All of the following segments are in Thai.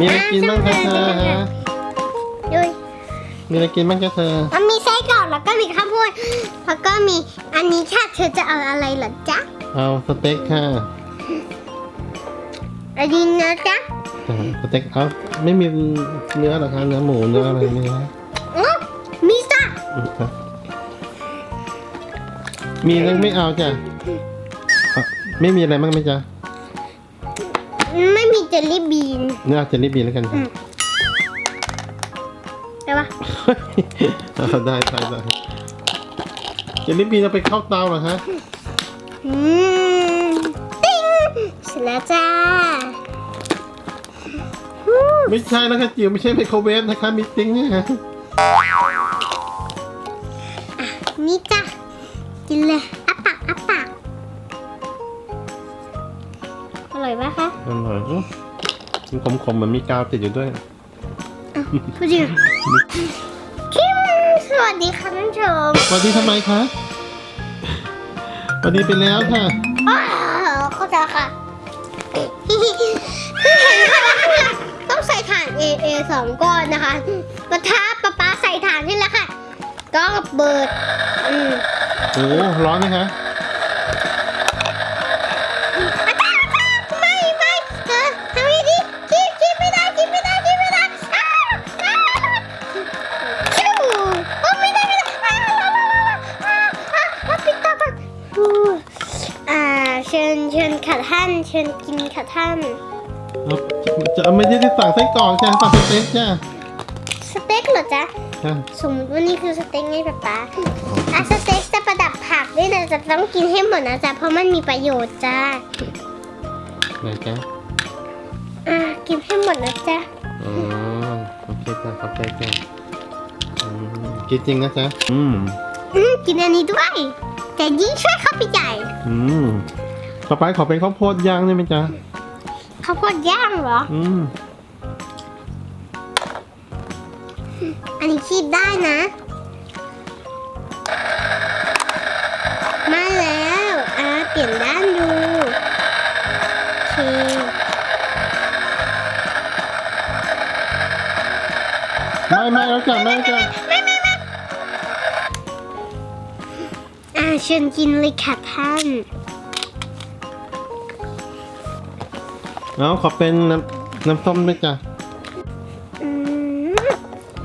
มีอะไรกินบ้างคะเธอฮะด้วยมีอะไรกินบ้างคะเธอมันมีไส้กรอกแล้วก็มีข้าวโพดแล้วก็มีอันนี้ค่ะเธอจะเอาอะไรเหรอจ๊ะเอาสเต็กค่ะอันนี้นะจ๊ะอ่าสเต็กเอาไม่มีเนื้อหรอคะเนื้อหมูเนื้ออะไรไหมคะอ๋อมีจ้ะอืมครับมีแล้วไม่เอาจ้ะอะไม่มีอะไรบ้างไหมจ๊ะไม่มี เจลลี่บีนเนื้อเอาเจลลี่บีนแล้วกันอืค่ะมใช่ปะเอาได้ได้ได้เจลลี่บีนเอาไปเข้าเตาเหรอฮะอืมติ้งเสร็จแล้วจ้าฮู้ไม่ใช่แล้วค่ะจิ๋วไม่ใช่ไมโครเวฟนะคะมีติ้งเนี่ยนี่จ้ะกินเลย อร่อยไหมคะอร่อยอื้อมันขมๆเหมือนมีกาวติดอยู่ด้วย พูดจริงคิมสวัสดีค่ะท่านผู้ชมสวัสดีทำไมคะสวัสดีไปแล้วค่ะ อ้าวเข้าใจค่ะคือเห็นค่ะว่าข้างในต้องใส่ถ่าน A A สองก้อนนะคะกระทะปะป๊าใส่ถ่านให้แล้วค่ะ ก็เบิดอืม โอ้ร้อนไหมคะ เชิญเชิญค่ะท่าน เชิญกินค่ะท่าน เอาจะเอาไม่ได้สั่งไส้กรอกจ้ะสั่งสเต็กจ้ะสเต็กเหรอจ๊ะค่ะสมมติว่านี่คือสเต็กไงป๊าป๊าอะสเต็กจะประดับผักด้วยนะจะต้องกินให้หมดนะจ๊ะ เพราะมันมีประโยชน์จ้าไหนจ๊ะอะกินให้หมดนะจ๊ะ อ๋อโอเคจ้ะขอบใจจ้ะอืมกินจริงนะจ๊ะอืมอืมกินอันนี้ด้วย แต่ยิ่งช่วยเข้าไปใหญ่ อืม ต่อไปขอเป็นข้าวโพดย่างได้ไหมจ๊ะ ข้าวโพดย่างเหรอ อืม อันนี้คีบได้นะ มาแล้วอะเปลี่ยนด้านดูโอเคไม่ไม่แล้วจ้ะไม่จ้ะอะเชิญกินเลยค่ะท่าน เอาขอเป็นน้ำน้ำส้มด้วยจ้ะอืม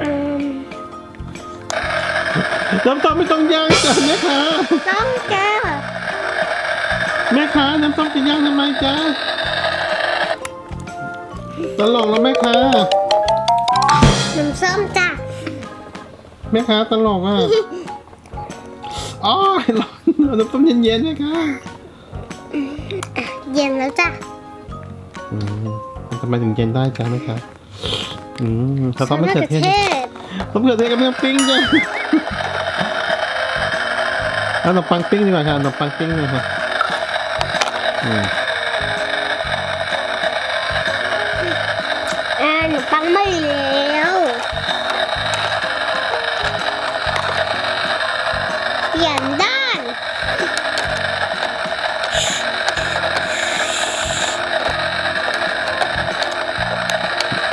อืมน้ำส้มไม่ต้องย่างจ้ะแม่ค้าต้องแก้วแม่ค้าน้ำส้มจะย่างทำไมจ๊ะตลกแล้วแม่ค้าน้ำส้มจ้ะแม่ค้าตลกอะอ๋อร้อนเอาน้ำส้มเย็นๆนะคะเย็นแล้วจ้ะ อืมทำไมถึงเย็นได้จ๊ะแม่ค้าอืมถ้าต้องมะเขือเทศศมะเขือเทศกับน้ำปิ้งจ้ะเอาขนมปังปิ้งดีกว่าค่ะขนมปังปิ้งเลยค่ะอืมอ่าหนูปังไม่แล้ว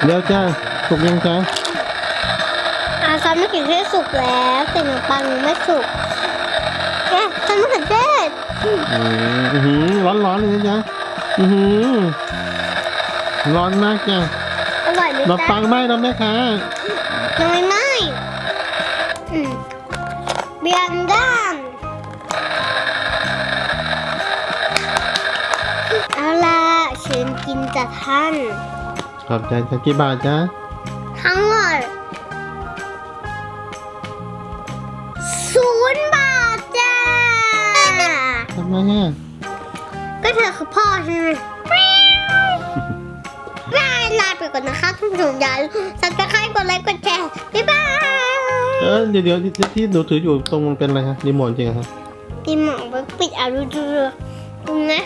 เดี๋ยวจ้าสุกยังจ้าอ่าซอสมะเขือเทศสุกแล้วแต่หนูปังยังไม่สุกเอ๊ะซอสมะเขือเทศอืมอื้อหือร้อนร้อนๆเลยนะจ๊ะอือหือร้อนมากจ้ะอร่อยไหมขนมจ๊ะปังไหม้แล้วแม่ค้ายังไม่ไหมอืมเปลี่ยนด้านเอาล่ะเชิญกินจากท่านข อบใจจ้ะกี่บาทจ้ะทั้งหมดศูนย์บาทจ้าทำไมอะก็เธอคือพ่อใช่ไหมบายลาไปก่อนนะคะทุกผู้ชมอย่าลืมสับสไครต์กดไลค์กดแชร์บ๊ายบายเออเดี๋ยวเดี๋ยวที่ที่หนูถืออยู่ตรงมันเป็นอะไรฮะรีโมทจริงเหรอฮะตีหมองไปปิดเอาดูดูดูนะ